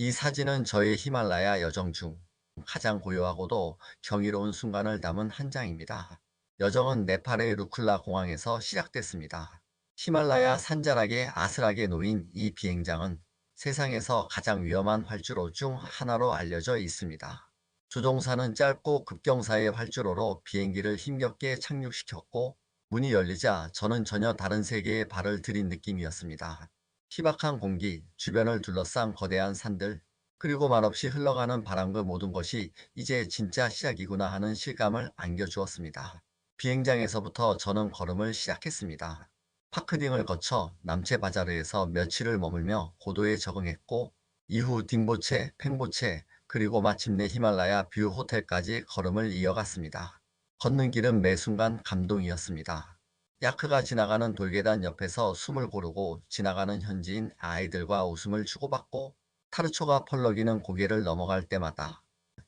이 사진은 저의 히말라야 여정 중 가장 고요하고도 경이로운 순간을 담은 한 장입니다. 여정은 네팔의 루클라 공항에서 시작됐습니다. 히말라야 산자락에 아슬하게 놓인 이 비행장은 세상에서 가장 위험한 활주로 중 하나로 알려져 있습니다. 조종사는 짧고 급경사의 활주로로 비행기를 힘겹게 착륙시켰고 문이 열리자 저는 전혀 다른 세계에 발을 들인 느낌이었습니다. 희박한 공기, 주변을 둘러싼 거대한 산들, 그리고 말없이 흘러가는 바람 그 모든 것이 이제 진짜 시작이구나 하는 실감을 안겨주었습니다. 비행장에서부터 저는 걸음을 시작했습니다. 파크딩을 거쳐 남체 바자르에서 며칠을 머물며 고도에 적응했고 이후 딩보체, 팽보체, 그리고 마침내 히말라야 뷰 호텔까지 걸음을 이어갔습니다. 걷는 길은 매 순간 감동이었습니다. 야크가 지나가는 돌계단 옆에서 숨을 고르고 지나가는 현지인 아이들과 웃음을 주고받고 타르초가 펄럭이는 고개를 넘어갈 때마다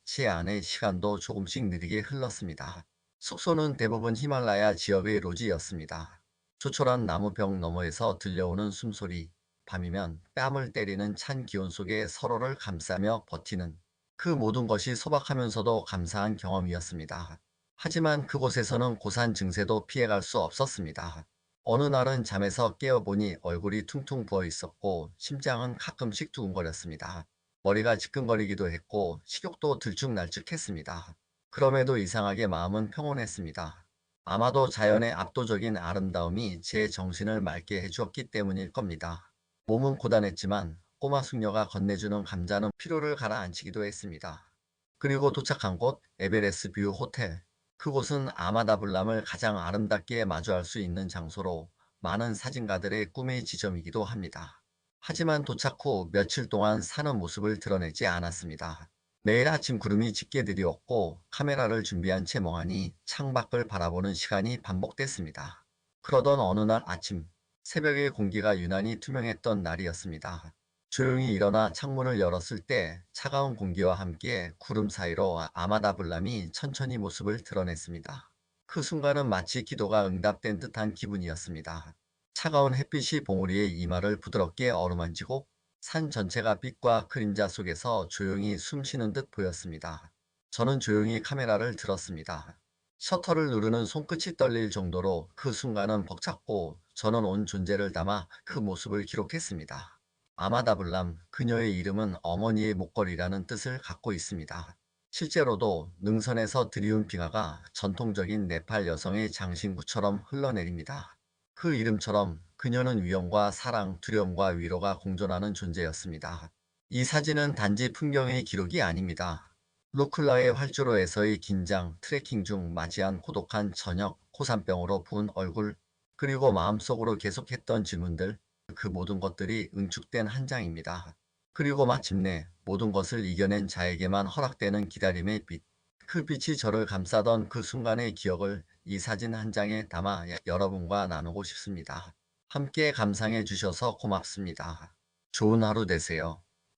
제 안의 시간도 조금씩 느리게 흘렀습니다. 숙소는 대부분 히말라야 지역의 로지였습니다. 초촐한 나무병 너머에서 들려오는 숨소리, 밤이면 뺨을 때리는 찬 기온 속에 서로를 감싸며 버티는 그 모든 것이 소박하면서도 감사한 경험이었습니다. 하지만 그곳에서는 고산 증세도 피해갈 수 없었습니다. 어느 날은 잠에서 깨어보니 얼굴이 퉁퉁 부어 있었고 심장은 가끔씩 두근거렸습니다. 머리가 지끈거리기도 했고 식욕도 들쭉날쭉했습니다. 그럼에도 이상하게 마음은 평온했습니다. 아마도 자연의 압도적인 아름다움이 제 정신을 맑게 해주었기 때문일 겁니다. 몸은 고단했지만 꼬마 숙녀가 건네주는 감자는 피로를 가라앉히기도 했습니다. 그리고 도착한 곳 에베레스 뷰 호텔. 그곳은 아마다블람을 가장 아름답게 마주할 수 있는 장소로 많은 사진가들의 꿈의 지점이기도 합니다. 하지만 도착 후 며칠 동안 사는 모습을 드러내지 않았습니다. 매일 아침 구름이 짙게 들이었고 카메라를 준비한 채 멍하니 창밖을 바라보는 시간이 반복됐습니다. 그러던 어느 날 아침 새벽의 공기가 유난히 투명했던 날이었습니다. 조용히 일어나 창문을 열었을 때 차가운 공기와 함께 구름 사이로 아마다블람이 천천히 모습을 드러냈습니다. 그 순간은 마치 기도가 응답된 듯한 기분이었습니다. 차가운 햇빛이 봉우리의 이마를 부드럽게 어루만지고 산 전체가 빛과 그림자 속에서 조용히 숨쉬는 듯 보였습니다. 저는 조용히 카메라를 들었습니다. 셔터를 누르는 손끝이 떨릴 정도로 그 순간은 벅찼고 저는 온 존재를 담아 그 모습을 기록했습니다. 아마다블람, 그녀의 이름은 어머니의 목걸이라는 뜻을 갖고 있습니다. 실제로도 능선에서 들이운 빙하가 전통적인 네팔 여성의 장신구처럼 흘러내립니다. 그 이름처럼 그녀는 위험과 사랑, 두려움과 위로가 공존하는 존재였습니다. 이 사진은 단지 풍경의 기록이 아닙니다. 루클라의 활주로에서의 긴장, 트레킹 중 맞이한 고독한 저녁, 코산병으로 부은 얼굴, 그리고 마음속으로 계속했던 질문들, 그 모든 것들이 응축된 한 장입니다. 그리고 마침내 모든 것을 이겨낸 자에게만 허락되는 기다림의 빛. 그 빛이 저를 감싸던 그 순간의 기억을 이 사진 한 장에 담아 여러분과 나누고 싶습니다. 함께 감상해 주셔서 고맙습니다. 좋은 하루 되세요.